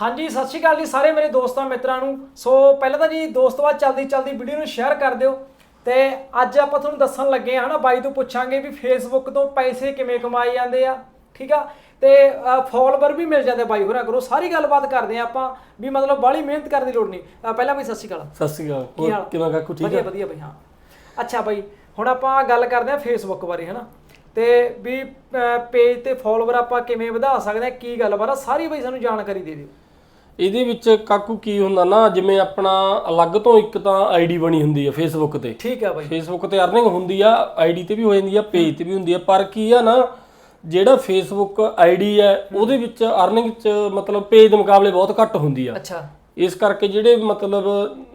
ਹਾਂਜੀ ਸਤਿ ਸ਼੍ਰੀ ਅਕਾਲ ਜੀ ਸਾਰੇ ਮੇਰੇ ਦੋਸਤਾਂ ਮਿੱਤਰਾਂ ਨੂੰ। ਸੋ ਪਹਿਲਾਂ ਤਾਂ ਜੀ ਦੋਸਤੋ ਚਲਦੀ ਚਲਦੀ ਵੀਡੀਓ ਨੂੰ ਸ਼ੇਅਰ ਕਰ ਦਿਓ। ਤੇ ਅੱਜ ਆਪਾਂ ਤੁਹਾਨੂੰ ਦੱਸਣ ਲੱਗੇ ਹਾਂ ਨਾ ਬਾਈ ਤੋਂ ਪੁੱਛਾਂਗੇ ਵੀ ਫੇਸਬੁੱਕ ਤੋਂ ਪੈਸੇ ਕਿਵੇਂ ਕਮਾਏ ਜਾਂਦੇ ਆ ਠੀਕ ਆ? ਤੇ ਫੋਲੋਵਰ ਵੀ ਮਿਲ ਜਾਂਦੇ ਬਾਈ ਹੋਰਾਂ ਕਰੋ ਸਾਰੀ ਗੱਲਬਾਤ ਕਰਦੇ ਆ ਆਪਾਂ ਵੀ ਮਤਲਬ ਬਾਹਲੀ ਮਿਹਨਤ ਕਰਨ ਦੀ ਲੋੜ ਨਹੀਂ। ਪਹਿਲਾਂ ਵੀ ਸਤਿ ਸ਼੍ਰੀ ਅਕਾਲ। ਸਤਿ ਸ਼੍ਰੀ ਅਕਾਲ। ਕੀ ਹੋਰ ਹਾਲ? ਕਿਵੇਂ ਕਾਕੂ ਠੀਕ ਵਧੀਆ ਵਧੀਆ ਬਈ ਹਾਂ। ਅੱਛਾ ਬਾਈ ਹੁਣ ਆਪਾਂ ਗੱਲ ਕਰਦੇ ਆ ਫੇਸਬੁੱਕ ਬਾਰੇ ਹਨਾ? ਤੇ ਵੀ ਪੇਜ ਤੇ ਫੋਲੋਵਰ ਆਪਾਂ ਕਿਵੇਂ ਵਧਾ ਸਕਦੇ ਆ ਕੀ ਗੱਲਬਾਤ ਆ ਸਾਰੀ ਬਾਈ ਸਾਨੂੰ ਜਾਣਕਾਰੀ ਦੇ ਦਿਓ। ਇਹਦੇ ਵਿੱਚ ਕਾਕੂ ਕੀ ਹੁੰਦਾ ਨਾ ਜਿਵੇਂ ਆਪਣਾ ਅਲੱਗ ਤੋਂ ਇੱਕ ਤਾਂ ਆਈਡੀ ਬਣੀ ਹੁੰਦੀ ਹੈ ਫੇਸਬੁੱਕ ਤੇ। ਠੀਕ ਆ ਬਾਈ। ਫੇਸਬੁੱਕ ਤੇ ਅਰਨਿੰਗ ਹੁੰਦੀ ਆ ਆਈਡੀ ਤੇ ਵੀ ਹੋ ਜਾਂਦੀ ਆ ਪੇਜ ਤੇ ਵੀ ਹੁੰਦੀ ਆ। ਪਰ ਕੀ ਆ ਨਾ ਜਿਹੜਾ ਫੇਸਬੁੱਕ ਆਈਡੀ ਹੈ ਉਹਦੇ ਵਿੱਚ ਅਰਨਿੰਗ ਚ ਮਤਲਬ ਪੇਜ ਦੇ ਮੁਕਾਬਲੇ ਬਹੁਤ ਘੱਟ ਹੁੰਦੀ ਆ। ਅੱਛਾ। ਇਸ ਕਰਕੇ ਜਿਹੜੇ ਮਤਲਬ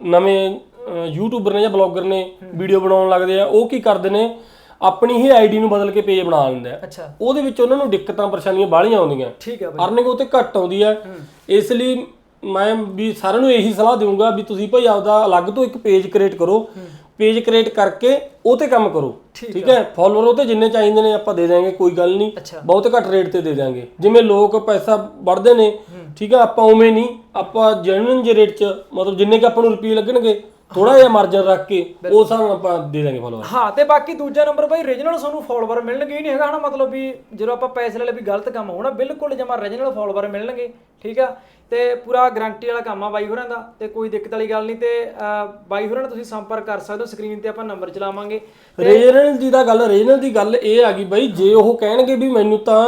ਨਵੇਂ ਯੂਟਿਊਬਰ ਨੇ ਜਾਂ ਬਲੌਗਰ ਨੇ ਵੀਡੀਓ ਬਣਾਉਣ ਲੱਗਦੇ ਆ ਉਹ ਕੀ ਕਰਦੇ ਨੇ ਆਪਣੀ ਹੀ ਆਈਡੀ ਨੂੰ ਬਦਲ ਕੇ ਪੇਜ ਬਣਾ ਲੈਂਦੇ ਆ ਅੱਛਾ। ਉਹਦੇ ਵਿੱਚ ਉਹਨਾਂ ਨੂੰ ਦਿੱਕਤਾਂ ਪਰੇਸ਼ਾਨੀਆਂ ਬਾਹਲੀਆਂ ਆਉਂਦੀਆਂ। ਠੀਕ ਆ ਬਾਈ। ਅਰਨਿੰਗ ਉਹ ਤੇ ਘੱਟ ਆਉਂਦੀ ਹੈ। ਇਸ ਲਈ ਮੈਂ ਵੀ ਸਾਰਿਆਂ ਨੂੰ ਇਹੀ ਸਲਾਹ ਦੇਵਾਂਗਾ ਵੀ ਤੁਸੀਂ ਭਾਈ ਆਪਦਾ ਅਲੱਗ ਤੋਂ ਇੱਕ ਪੇਜ ਕ੍ਰੀਏਟ ਕਰੋ। ਪੇਜ ਕ੍ਰੀਏਟ ਕਰਕੇ ਉਹ ਤੇ ਕੰਮ ਕਰੋ। ਠੀਕ ਹੈ। ਫਾਲੋਅਰ ਉਹ ਤੇ ਜਿੰਨੇ ਚਾਹੀਦੇ ਨੇ ਆਪਾਂ ਦੇ ਦਾਂਗੇ ਕੋਈ ਗੱਲ ਨਹੀਂ। ਅੱਛਾ। ਬਹੁਤ ਘੱਟ ਰੇਟ ਤੇ ਦੇ ਦਾਂਗੇ ਜਿਵੇਂ ਲੋਕ ਪੈਸਾ ਵੜਦੇ ਨੇ ਠੀਕ ਹੈ? ਆਪਾਂ ਉਵੇਂ ਨਹੀਂ। ਆਪਾਂ ਜੈਨੂਇਨ ਜੇ ਰੇਟ 'ਚ ਮਤਲਬ ਜਿੰਨੇ ਕਿ ਆਪਾਂ ਨੂੰ ਰੁਪਏ ਲੱਗਣਗੇ ਥੋੜਾ ਜਿਹਾ ਮਾਰਜਨ ਰੱਖ ਕੇ ਉਸ ਨਾਲ ਆਪਾਂ ਦੇ ਦਾਂਗੇ ਫਾਲੋਅਰ ਹਾਂ ਤੇ ਬਾਕੀ ਦੂਜਾ ਨੰਬਰ ਬਾਈ ਰੀਜਨਲ ਤੁਹਾਨੂੰ ਫੋਲੋਵਰ ਮਿਲਣਗੇ ਹੀ ਨਹੀਂ ਹੈਗਾ ਹਨਾ? ਮਤਲਬ ਵੀ ਜਦੋਂ ਆਪਾਂ ਪੈਸੇ ਲੈ ਲੈ ਵੀ ਗਲਤ ਕੰਮ ਹੋਣਾ ਬਿਲਕੁਲ ਜਮਾ ਰੀਜਨਲ ਫੋਲੋਵਰ ਮਿਲਣਗੇ ਠੀਕ ਆ? ਤੇ ਪੂਰਾ ਗਾਰੰਟੀ ਵਾਲਾ ਕੰਮ ਆ ਬਾਈ ਹੋਰਾਂ ਦਾ ਤੇ ਕੋਈ ਦਿੱਕਤ ਵਾਲੀ ਗੱਲ ਨਹੀਂ ਤੇ ਬਾਈ ਹੋਰਾਂ ਨਾਲ ਤੁਸੀਂ ਸੰਪਰਕ ਕਰ ਸਕਦੇ ਹੋ ਸਕਰੀਨ ਤੇ ਆਪਾਂ ਨੰਬਰ ਚਲਾਵਾਂਗੇ। ਰੀਜਨਲ ਦੀ ਦਾ ਗੱਲ ਰੀਜਨਲ ਦੀ ਗੱਲ ਇਹ ਆ ਗਈ ਬਈ ਜੇ ਉਹ ਕਹਿਣਗੇ ਵੀ ਮੈਨੂੰ ਤਾਂ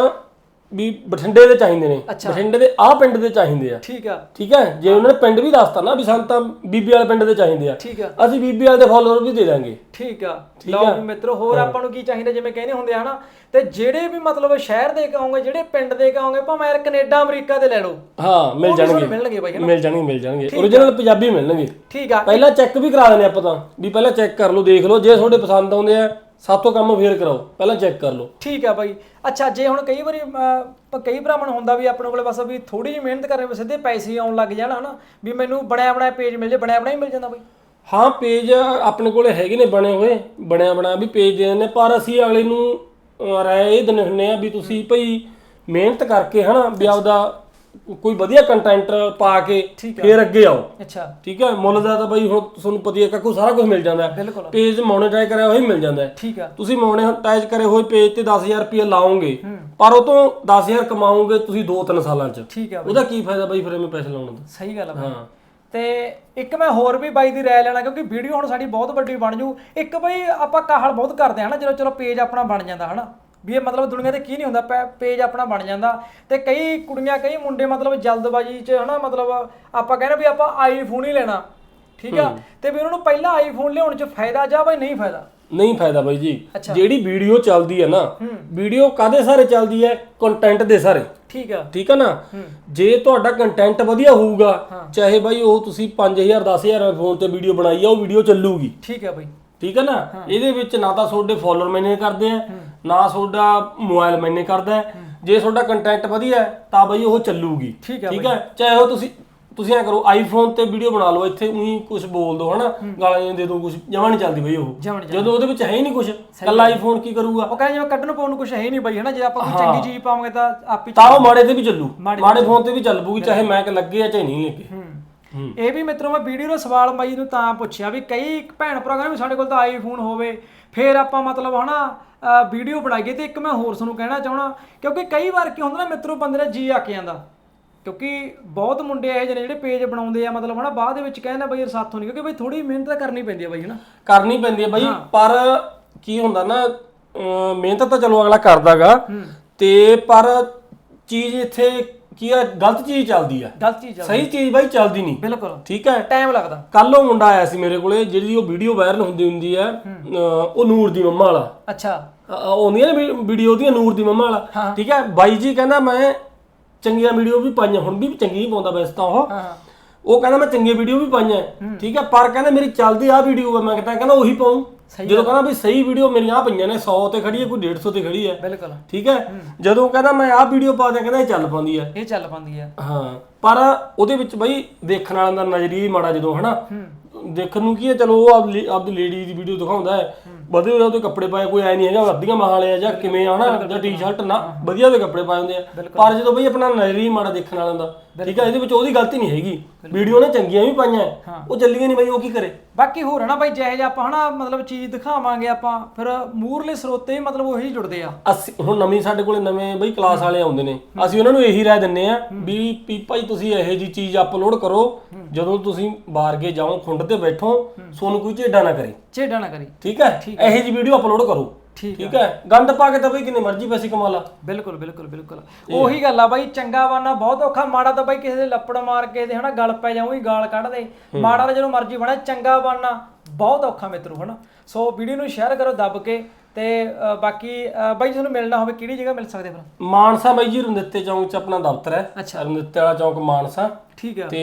ਵੀ ਬਠਿੰਡੇ ਦੇ ਚਾਹੀਦੇ ਨੇ। ਬਠਿੰਡੇ ਦੇ ਆਹ ਪਿੰਡ ਦੇ ਚਾਹੀਦੇ ਆ। ਠੀਕ ਆ। ਠੀਕ ਹੈ ਜੇ ਉਹਨਾਂ ਨੇ ਪਿੰਡ ਵੀ ਦੱਸਤਾ ਨਾ ਵੀ ਸਾਨੂੰ ਤਾਂ ਬੀਬੀ ਵਾਲੇ ਪਿੰਡ ਦੇ ਚਾਹੀਦੇ ਆ। ਠੀਕ ਆ। ਅਸੀਂ ਬੀਬੀ ਵਾਲੇ ਦੇ ਫਾਲੋਅਰ ਵੀ ਦੇ ਦਾਂਗੇ। ਠੀਕ ਆ। ਲਓ ਵੀ ਮਿੱਤਰੋ ਹੋਰ ਆਪਾਂ ਨੂੰ ਕੀ ਚਾਹੀਦਾ? ਜਿਵੇਂ ਕਹਿੰਦੇ ਹੁੰਦੇ ਆ ਹਨਾ ਤੇ ਜਿਹੜੇ ਵੀ ਮਤਲਬ ਸ਼ਹਿਰ ਦੇ ਕਹੋਗੇ ਜਿਹੜੇ ਪਿੰਡ ਦੇ ਕਹੋਗੇ ਭਾਵੇਂ ਯਾਰ ਕੈਨੇਡਾ ਅਮਰੀਕਾ ਦੇ ਲੈ ਲਓ। ਹਾਂ ਮਿਲ ਉਹ ਵੀ ਤੁਹਾਨੂੰ ਜਾਣਗੇ ਮਿਲਣਗੇ ਬਾਈ ਮਿਲ ਜਾਣਗੇ ਮਿਲ ਜਾਣਗੇ। origignal ਪੰਜਾਬੀ ਮਿਲਣਗੇ। ਠੀਕ ਆ। ਪਹਿਲਾਂ ਚੈੱਕ ਵੀ ਕਰਾ ਦੇਣੇ ਆਪਾਂ ਤਾਂ ਵੀ ਪਹਿਲਾਂ ਚੈੱਕ ਕਰ ਲਓ ਦੇਖ ਲਓ। ਜੇ ਤੁਹਾਡੇ ਪਸੰਦ ਆਉਂਦੇ ਆ ਸਾਤੋਂ ਕੰਮ ਫੇਰ ਕਰਾਓ ਪਹਿਲਾਂ ਚੈੱਕ ਕਰ ਲਓ। ਠੀਕ ਆ ਬਾਈ। ਅੱਛਾ ਜੇ ਹੁਣ ਕਈ ਵਾਰੀ ਅਹ, ਕਈ ਭਰਾਵਾਂ ਨੂੰ ਹੁੰਦਾ ਵੀ ਆਪਣੇ ਕੋਲੇ ਬਸ ਵੀ ਥੋੜੀ ਜਿਹੀ ਮਿਹਨਤ ਕਰਨੇ ਵਿੱਚ ਸਿੱਧੇ ਪੈਸੇ ਹੀ ਆਉਣ ਲੱਗ ਜਾਣ ਹਨਾ? ਵੀ ਮੈਨੂੰ ਬਣਿਆ ਬਣਾਇਆ ਪੇਜ ਮਿਲ ਜੇ ਬਣਿਆ ਬਣਾਇਆ ਹੀ ਮਿਲ ਜਾਂਦਾ ਬਾਈ। ਹਾਂ ਪੇਜ ਆਪਣੇ ਕੋਲੇ ਹੈਗੇ ਨੇ ਬਣੇ ਹੋਏ ਬਣਿਆ ਬਣਾ ਵੀ ਪੇਜ ਦੇ ਦਿੰਦੇ ਪਰ ਅਸੀਂ ਅਗਲੇ ਨੂੰ ਅਹ, ਰਾਏ ਇਹ ਦਿੰਦੇ ਹੁੰਦੇ ਆ ਵੀ ਤੁਸੀਂ ਭਈ ਮਿਹਨਤ ਕਰਕੇ ਹਨਾ ਵੀ ਆਪਦਾ ਕੋਈ ਵਧੀਆ ਕੰਟੈਂਟ ਪਾ ਕੇ ਫੇਰ ਅੱਗੇ ਆਓ। ਅੱਛਾ। ਠੀਕ ਹੈ ਮੁੱਲ ਦਾ ਤਾਂ ਬਈ ਹੁਣ ਤੁਹਾਨੂੰ ਪਤਾ ਹੀ ਹੈ ਕਾਕੂ ਸਾਰਾ ਕੁਝ ਮਿਲ ਜਾਂਦਾ ਹੈ। ਬਿਲਕੁਲ। ਪੇਜ ਮੋਨੇਟਾਈਜ਼ ਕਰਿਆ ਹੋਇਆ ਹੀ ਮਿਲ ਜਾਂਦਾ ਹੈ। ਠੀਕ ਆ। ਤੁਸੀਂ ਮੋਨੇਟਾਈਜ਼ ਕਰੇ ਹੋਏ ਪੇਜ ਤੇ 10000 ਰੁਪਏ ਲਾਓਗੇ ਪਰ ਉਹ ਤੋਂ 10000 ਕਮਾਓਗੇ ਤੁਸੀਂ 2-3 ਸਾਲਾਂ 'ਚ। ਠੀਕ ਆ ਉਹਦਾ ਕੀ ਫਾਇਦਾ ਬਈ ਫਿਰ ਐਵੇਂ ਪੈਸੇ ਲਾਉਣ ਦਾ? ਸਹੀ ਗੱਲ ਆ ਬਾਈ। ਹਾਂ। ਤੇ ਇੱਕ ਮੈਂ ਹੋਰ ਵੀ ਬਾਈ ਦੀ ਰਾਏ ਲੈਣਾ ਕਿਉਂਕਿ ਵੀਡੀਓ ਹੁਣ ਸਾਡੀ ਬਹੁਤ ਵੱਡੀ ਬਣ ਜੂ। ਇੱਕ ਬਈ ਆਪਾਂ ਕਾਹਲ ਬਹੁਤ ਕਰਦੇ ਹਾਂ ਨਾ ਜਦੋਂ ਚਲੋ ਪੇਜ ਆਪਣਾ ਬਣ ਜਾਂਦਾ ਹਨਾ? ਵੀ ਇਹ ਮਤਲਬ ਦੁਨੀਆ ਤੇ ਕੀ ਨਹੀਂ ਹੁੰਦਾ ਪੇਜ ਆਪਣਾ ਬਣ ਜਾਂਦਾ। ਤੇ ਕਈ ਕੁੜੀਆਂ ਕਈ ਮੁੰਡੇ ਮਤਲਬ ਜਲਦਬਾਜ਼ੀ 'ਚ ਹਨਾ ਮਤਲਬ ਆਪਾਂ ਕਹਿੰਦੇ ਵੀ ਆਪਾਂ ਆਈਫੋਨ ਹੀ ਲੈਣਾ ਠੀਕ ਆ? ਤੇ ਵੀ ਉਹਨਾਂ ਨੂੰ ਪਹਿਲਾਂ ਆਈਫੋਨ ਲਿਆਉਣ 'ਚ ਫਾਇਦਾ ਜਾਂ ਬਈ ਨਹੀਂ ਫਾਇਦਾ? ਨਹੀਂ ਫਾਇਦਾ ਬਾਈ ਜੀ। ਜਿਹੜੀ ਵੀਡੀਓ ਚੱਲਦੀ ਹੈ ਨਾ ਵੀਡੀਓ ਕਾਦੇ ਸਾਰੇ ਚੱਲਦੀ ਹੈ? ਕੰਟੈਂਟ ਦੇ ਸਾਰੇ। ਠੀਕ ਆ। ਠੀਕ ਹੈ ਨਾ? ਜੇ ਤੁਹਾਡਾ ਕੰਟੈਂਟ ਵਧੀਆ ਹੋਊਗਾ ਚਾਹੇ ਬਾਈ ਉਹ ਤੁਸੀਂ 5000 10000 ਫੋਨ ਤੇ ਵੀਡੀਓ ਬਣਾਈ ਆ ਉਹ ਵੀਡੀਓ ਚੱਲੂਗੀ। ਠੀਕ ਆ ਬਈ। ਠੀਕ ਹੈ ਨਾ? ਇਹਦੇ ਵਿੱਚ ਨਾ ਤਾਂ ਤੁਹਾਡੇ ਫਾਲੋਅਰ ਮੈਨੇ ਕਰਦੇ ਆ ਨਾ ਤੁਹਾਡਾ ਮੋਬਾਈਲ ਮੈਨੇ ਕਰਦਾ। ਜੇ ਤੁਹਾਡਾ ਕੰਟੈਂਟ ਵਧੀਆ ਹੈ ਤਾਂ ਬਈ ਉਹ ਚੱਲੂਗੀ। ਠੀਕ ਹੈ ਚਾਹੇ ਉਹ ਤੁਸੀਂ ਤੁਸੀਂ ਐ ਕਰੋ ਆਈਫੋਨ ਤੇ ਵੀਡੀਓ ਬਣਾ ਲਓ ਇੱਥੇ ਉਹੀ ਕੁਝ ਬੋਲ ਦਿਓ ਹਨਾ? ਗਾਲਾਂ ਦੇ ਦਿਓ ਕੁਝ ਜਮਾਂ ਨਹੀਂ ਚੱਲਦੀ ਬਈ ਉਹ। ਜਦੋਂ ਉਹਦੇ ਵਿੱਚ ਹੈ ਹੀ ਨਹੀਂ ਕੁਝ ਕੱਲਾ ਆਈਫੋਨ ਕੀ ਕਰੂਗਾ? ਉਹ ਕਹਿੰਦੇ ਜਿਵੇਂ ਕੱਢਣ ਪਾਉਣ ਨੂੰ ਕੁਝ ਹੈ ਹੀ ਨਹੀਂ ਬਈ ਹਨਾ? ਜੇ ਆਪਾਂ ਕੋਈ ਚੰਗੀ ਚੀਜ਼ ਪਾਵਾਂਗੇ ਤਾਂ ਆਪ ਤਾਂ ਉਹ ਮਾੜੇ ਤੇ ਵੀ ਚੱਲੂ। ਮਾੜੇ ਫੋਨ ਤੇ ਵੀ ਚੱਲ ਪੂਗੀ ਚਾਹੇ ਮੈਕ ਲੱਗੇ ਆ ਚਾਹੇ ਨਹੀਂ ਲੱਗੇ। ਇਹ ਵੀ ਮਿੱਤਰੋ ਮੈਂ ਵੀਡੀਓ ਦਾ ਸਵਾਲ ਬਾਈ ਨੂੰ ਤਾਂ ਪੁੱਛਿਆ ਵੀ ਕਈ ਭੈਣ ਭਰਾ ਕਹਿੰਦੇ ਵੀ ਸਾਡੇ ਕੋਲ ਤਾਂ ਆਈਫੋਨ ਹੋਵੇ ਫਿਰ ਆਪਾਂ ਮਤਲਬ ਹਨਾ ਵੀਡੀਓ ਬਣਾਈਏ ਤੇ ਇੱਕ ਮੈਂ ਹੋਰ ਤੁਹਾਨੂੰ ਕਹਿਣਾ ਚਾਹਣਾ ਕਿਉਂਕਿ ਕਈ ਵਾਰ ਕੀ ਹੁੰਦਾ ਨਾ ਮਿੱਤਰੋ ਬੰਦੇ ਦਾ ਜੀ ਆਕ ਜਾਂਦਾ। ਕਿਉਂਕਿ ਬਹੁਤ ਮੁੰਡੇ ਇਹੋ ਜਿਹੇ ਜਿਹੜੇ ਪੇਜ ਬਣਾਉਂਦੇ ਆ ਮਤਲਬ ਹਨਾ ਬਾਅਦ ਦੇ ਵਿੱਚ ਕਹਿੰਦੇ ਬਈ ਯਾਰ ਸਾਥੋਂ ਨਹੀਂ ਕਿਉਂਕਿ ਬਈ ਥੋੜੀ ਮਿਹਨਤ ਤਾਂ ਕਰਨੀ ਪੈਂਦੀ ਆ ਬਈ ਹਨਾ। ਕਰਨੀ ਪੈਂਦੀ ਹੈ ਬਾਈ ਪਰ ਕੀ ਹੁੰਦਾ ਨਾ ਮਿਹਨਤ ਤਾਂ ਚਲੋ ਅਗਲਾ ਕਰਦਾਗਾ ਤੇ ਪਰ ਚੀਜ਼ ਇੱਥੇ ਕੀ ਆ ਗਲਤ ਚੀਜ਼ ਚੱਲਦੀ ਆ। ਗਲਤ ਚੀਜ਼ ਆ। ਸਹੀ ਚੀਜ਼ ਬਾਈ ਚੱਲਦੀ ਨਹੀਂ। ਬਿਲਕੁਲ। ਠੀਕ ਹੈ? ਟਾਈਮ ਲੱਗਦਾ। ਕੱਲ ਉਹ ਮੁੰਡਾ ਆਇਆ ਸੀ ਮੇਰੇ ਕੋਲੇ ਜਿਹੜੀ ਉਹ ਵੀਡੀਓ ਵਾਇਰਲ ਹੁੰਦੀ ਹੁੰਦੀ ਅਮ ਉਹ ਨੂਰ ਦੀ ਮੰਮਾ ਵਾਲਾ। ਅੱਛਾ। ਆਉਂਦੀਆਂ ਨੇ ਵੀਡੀਓ ਦੀਆਂ ਨੂਰ ਦੀ ਮੰਮਾ ਵਾਲਾ। ਠੀਕ ਹੈ? ਬਾਈ ਜੀ ਕਹਿੰਦਾ ਮੈਂ ਚੰਗੀਆਂ ਵੀਡੀਓ ਵੀ ਪਾਈਆਂ ਹੁਣ ਵੀ ਚੰਗੀ ਹੀ ਪਾਉਂਦਾ ਵੈਸੇ ਤਾਂ ਉਹ। ਉਹ ਕਹਿੰਦਾ ਮੈਂ ਚੰਗੀਆਂ ਵੀਡੀਓ ਵੀ ਪਾਈਆਂ। ਠੀਕ ਹੈ? ਪਰ ਕਹਿੰਦਾ ਮੇਰੀ ਚੱਲਦੀ ਆ ਵੀਡੀਓ ਆ ਮੈਂ ਕਹਿੰਦਾ ਕਹਿੰਦਾ ਉਹੀ ਪਾਉਂ ਜਦੋਂ ਕਹਿੰਦਾ ਵੀ ਸਹੀ ਵੀਡੀਓ ਮੇਰੀਆਂ ਆ ਪਈਆਂ ਨੇ 100 ਤੇ ਖੜੀ ਹੈ ਕੋਈ 150 ਤੇ ਖੜੀ ਹੈ। ਬਿਲਕੁਲ। ਠੀਕ ਹੈ? ਜਦੋਂ ਕਹਿੰਦਾ ਮੈਂ ਆਹ ਵੀਡੀਓ ਪਾ ਦਿਆਂ ਕਹਿੰਦਾ ਇਹ ਚੱਲ ਪਾਉਂਦੀ ਹੈ। ਇਹ ਚੱਲ ਪੰਦੀ ਆ ਹਾਂ ਪਰ ਉਹਦੇ ਵਿੱਚ ਬਈ ਦੇਖਣ ਵਾਲਿਆਂ ਦਾ ਨਜ਼ਰੀਆ ਹੀ ਮਾੜਾ ਜਦੋਂ ਹਨਾ? ਦੇਖਣ ਨੂੰ ਕੀ ਹੈ ਚਲੋ ਉਹ ਆਪਦੀ ਆਪਦੀ ਲੇਡੀ ਦੀ ਵੀਡੀਓ ਦਿਖਾਉਂਦਾ ਹੈ। ਵਧੀਆ ਉਹਦੇ ਕੱਪੜੇ ਪਾਏ ਕੋਈ ਐ ਨਹੀਂ ਹੈਗਾ ਅੱਧੀਆਂ ਮਹਾਂ ਵਾਲੇ ਆ ਜਾਂ ਕਿਵੇਂ ਆ ਹਨਾ? ਜਾਂ ਟੀ-ਸ਼ਰਟ ਨਾ ਵਧੀਆ ਦੇ ਕੱਪੜੇ ਪਾਏ ਹੁੰਦੇ ਆ। ਪਰ ਜਦੋਂ ਬਈ ਆਪਣਾ ਨਜ਼ਰ ਹੀ ਮਾੜਾ ਦੇਖਣ ਵਾਲਾ ਹੁੰਦਾ ਠੀਕ ਆ ਇਹਦੇ ਵਿੱਚ ਉਹਦੀ ਗਲਤੀ ਨਹੀਂ ਹੈਗੀ। ਵੀਡੀਓ ਨੇ ਚੰਗੀਆਂ ਵੀ ਪਾਈਆਂ ਉਹ ਚੱਲੀਆਂ ਨਹੀਂ ਬਈ ਉਹ ਕੀ ਕਰੇ? ਬਾਕੀ ਹੋਰ ਹੈ ਨਾ ਬਾਈ ਜਿਹੇ ਜਿਹਾ ਆਪਾਂ ਹਨਾ ਮਤਲਬ ਚੀਜ਼ ਦਿਖਾਵਾਂਗੇ ਆਪਾਂ ਫਿਰ ਮੂਰਲੇ ਸਰੋਤੇ ਮਤਲਬ ਉਹੀ ਜੁੜਦੇ ਆ। ਅਸੀਂ ਹੁਣ ਨਵੀਂ ਸਾਡੇ ਕੋਲੇ ਨਵੇਂ ਬਈ ਕਲਾਸ ਵਾਲੇ ਆਉਂਦੇ ਨੇ। ਅਸੀਂ ਉਹਨਾਂ ਨੂੰ ਇਹੀ ਰਾਏ ਦਿੰਨੇ ਆ ਵੀ ਵੀ ਭਾਈ ਤੁਸੀਂ ਇਹੋ ਜੀ ਚੀਜ਼ ਅਪਲੋਡ ਕਰੋ ਜਦੋਂ ਤੁਸੀਂ ਬਾਹਰ ਕੇ ਜਾਓ ਖੁੰਡ ਤੇ ਬੈਠੋ ਸੋਨੂੰ ਕੋਈ ਝੇਡਾ ਨਾ ਕਰੇ। ਛੇੜਾ ਨਾ ਕਰੀ। ਠੀਕ ਹੈ? ਇਹੋ ਜੀ ਵੀਡੀਓ ਅਪਲੋਡ ਕਰੋ। ਠੀਕ ਠੀਕ ਹੈ? ਗੰਦ ਪਾ ਕੇ ਤਾਂ ਬਈ ਕਿੰਨੇ ਮਰਜ਼ੀ ਪੈਸੇ ਕਮਾ ਲਾ। ਬਿਲਕੁਲ ਬਿਲਕੁਲ ਬਿਲਕੁਲ। ਉਹੀ ਗੱਲ ਆ ਬਾਈ ਚੰਗਾ ਬਾਨਾ ਬਹੁਤ ਔਖਾ। ਮਾੜਾ ਤਾਂ ਬਾਈ ਕਿਸੇ ਦੇ ਲੱਪੜ ਮਾਰ ਕੇ ਦੇ ਹਨਾ ਗਲ ਪੈ ਹੀ ਗਾਲ ਕੱਢ ਦੇ। ਮਾੜਾ ਤਾਂ ਜਦੋਂ ਮਰਜ਼ੀ ਬਣਾ ਚੰਗਾ ਬਾਨਾ ਬਹੁਤ ਔਖਾ ਮਿੱਤਰੋ ਹਨਾ। ਸੋ ਵੀਡੀਓ ਨੂੰ ਸ਼ੇਅਰ ਕਰੋ ਦੱਬ ਕੇ ਤੇ ਬਾਕੀ ਬਾਈ ਤੁਹਾਨੂੰ ਮਿਲਣਾ ਹੋਵੇ ਕਿਹੜੀ ਜਗ੍ਹਾ ਮਿਲ ਸਕਦੇ ਫਿਰ? ਮਾਨਸਾ ਬਾਈ ਜੀ ਰੰਦਿੱਤੇ ਚੌਂਕ 'ਚ ਆਪਣਾ ਦਫ਼ਤਰ ਹੈ। ਅੱਛਾ। ਰੰਦਿੱਤੇ ਵਾਲਾ ਚੌਂਕ ਮਾਨਸਾ। ਠੀਕ ਆ। ਤੇ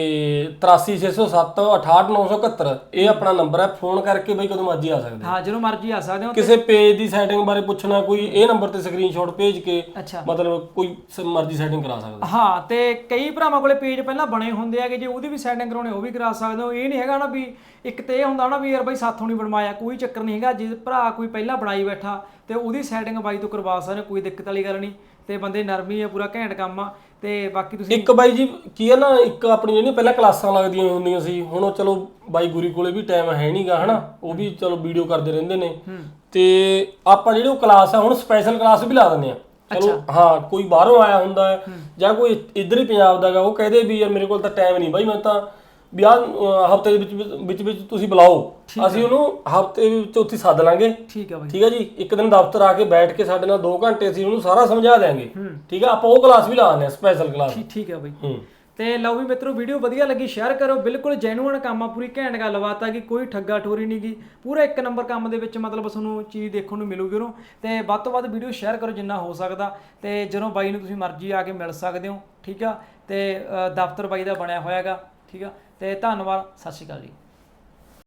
83607 68971 ਇਹ ਆਪਣਾ ਨੰਬਰ ਹੈ। ਫੋਨ ਕਰਕੇ ਬਈ ਕਦੋਂ ਮਰਜ਼ੀ ਆ ਸਕਦੇ। ਹਾਂ ਜਦੋਂ ਮਰਜ਼ੀ ਆ ਸਕਦੇ ਹੋ ਕਿਸੇ ਪੇਜ ਦੀ ਸੈਟਿੰਗ ਬਾਰੇ ਪੁੱਛਣਾ ਕੋਈ ਇਹ ਨੰਬਰ ਤੇ ਸਕਰੀਨਸ਼ਾਟ ਭੇਜ ਕੇ ਅੱਛਾ। ਮਤਲਬ ਕੋਈ ਸ- ਮਰਜ਼ੀ ਸੈਟਿੰਗ ਕਰਾ ਸਕਦਾ। ਹਾਂ ਤੇ ਕਈ ਭਰਾਵਾਂ ਕੋਲੇ ਪੇਜ ਪਹਿਲਾਂ ਬਣੇ ਹੁੰਦੇ ਆਗੇ ਜੇ ਉਹਦੀ ਵੀ ਸੈਟਿੰਗ ਕਰਾਉਣੀ ਉਹ ਵੀ ਕਰਾ ਸਕਦੇ ਹੋ। ਇਹ ਨਹੀਂ ਹੈਗਾ ਨਾ ਵੀ ਇੱਕ ਤੇ ਇਹ ਹੁੰਦਾ ਨਾ ਵੀ ਯਾਰ ਬਾਈ ਸਾਥੋਂ ਨਹੀਂ ਬਣਵਾਇਆ ਕੋਈ ਚੱਕਰ ਨਹੀਂ ਹੈਗਾ। ਜੇ ਭਰਾ ਕੋਈ ਪਹਿਲਾਂ ਬਣਾਈ ਬੈਠਾ ਤੇ ਉਹਦੀ ਸੈਟਿੰਗ ਬਾਈ ਤੋਂ ਕਰਵਾ ਸਕਦੇ ਹੋ, ਕੋਈ ਦਿੱਕਤ ਵਾਲੀ ਗੱਲ ਨਹੀਂ ਤੇ ਬੰਦੇ ਨਰਮੀ ਆ ਪੂਰਾ ਘੈਂਟ ਕੰਮ ਆ ਤੇ ਬਾਕੀ ਤੁਸੀਂ ਇੱਕ ਬਾਈ ਜੀ ਕੀ ਹੈ ਨਾ ਇੱਕ ਆਪਣੀ ਜਿਹੜੀਆਂ ਪਹਿਲਾਂ ਕਲਾਸਾਂ ਲੱਗਦੀਆਂ ਹੁੰਦੀਆਂ ਸੀ ਹੁਣ ਉਹ ਚਲੋ ਬਾਈ ਗੁਰੀ ਕੋਲੇ ਵੀ ਟਾਈਮ ਹੈ ਨਹੀਂਗਾ ਹਨਾ? ਉਹ ਵੀ ਚਲੋ ਵੀਡੀਓ ਕਰਦੇ ਰਹਿੰਦੇ ਨੇ। ਤੇ ਆਪਾਂ ਜਿਹੜੀ ਉਹ ਕਲਾਸ ਆ ਹੁਣ ਸਪੈਸ਼ਲ ਕਲਾਸ ਵੀ ਲਾ ਦਿੰਦੇ ਆ। ਚਲੋ ਹਾਂ ਕੋਈ ਬਾਹਰੋਂ ਆਇਆ ਹੁੰਦਾ ਹੈ ਜਾਂ ਕੋਈ ਇੱਧਰ ਹੀ ਪੰਜਾਬ ਦਾ ਗਾ ਉਹ ਕਹਦੇ ਵੀ ਯਾਰ ਮੇਰੇ ਕੋਲ ਤਾਂ ਟਾਈਮ ਨਹੀਂ ਬਾਈ ਮੈਂ ਤਾਂ ਵੀ ਆਹ ਹਫ਼ਤੇ ਦੇ ਵਿੱਚ ਵਿੱਚ ਵਿੱਚ ਤੁਸੀਂ ਬੁਲਾਓ। ਅਸੀਂ ਉਹਨੂੰ ਹਫ਼ਤੇ ਵਿੱਚ ਉੱਥੇ ਸੱਦ ਲਾਂਗੇ। ਠੀਕ ਆ ਬਾਈ। ਠੀਕ ਹੈ ਜੀ? ਇੱਕ ਦਿਨ ਦਫ਼ਤਰ ਆ ਕੇ ਬੈਠ ਕੇ ਸਾਡੇ ਨਾਲ 2 ਘੰਟੇ ਅਸੀਂ ਉਹਨੂੰ ਸਾਰਾ ਸਮਝਾ ਦਿਆਂਗੇ। ਠੀਕ ਹੈ ਆਪਾਂ ਉਹ ਕਲਾਸ ਵੀ ਲਾ ਦਿੰਦੇ ਆ ਸਪੈਸ਼ਲ ਕਲਾਸ ਠੀਕ- ਠੀਕ ਆ ਬਾਈ। ਹੂੰ। ਤੇ ਲਓ ਵੀ ਮਿੱਤਰੋ ਵੀਡੀਓ ਵਧੀਆ ਲੱਗੀ ਸ਼ੇਅਰ ਕਰੋ। ਬਿਲਕੁਲ ਜੈਨੂਅਨ ਕੰਮ ਆ ਪੂਰੀ ਘੈਂਟ ਗੱਲਬਾਤ ਆ ਕਿ ਕੋਈ ਠੱਗਾ ਠੋਰੀ ਨਹੀਂ ਗੀ ਪੂਰਾ ਇੱਕ ਨੰਬਰ ਕੰਮ ਦੇ ਵਿੱਚ ਮਤਲਬ ਤੁਹਾਨੂੰ ਚੀਜ਼ ਦੇਖਣ ਨੂੰ ਮਿਲੂਗੀ ਉਹਨੂੰ। ਤੇ ਵੱਧ ਤੋਂ ਵੱਧ ਵੀਡੀਓ ਸ਼ੇਅਰ ਕਰੋ ਜਿੰਨਾ ਹੋ ਸਕਦਾ। ਤੇ ਜਦੋਂ ਬਾਈ ਨੂੰ ਤੁਸੀਂ ਮਰਜ਼ੀ ਆ ਕੇ ਮਿਲ ਸਕਦੇ ਹੋ ਠੀਕ ਆ? ਤੇ ਦਫ਼ਤਰ ਬਾਈ ਦਾ ਬਣਿਆ ਹੋਇਆਗਾ ਠੀਕ ਆ? ਤੇ ਧੰਨਵਾਦ ਸਤਿ ਸ਼੍ਰੀ ਅਕਾਲ ਜੀ।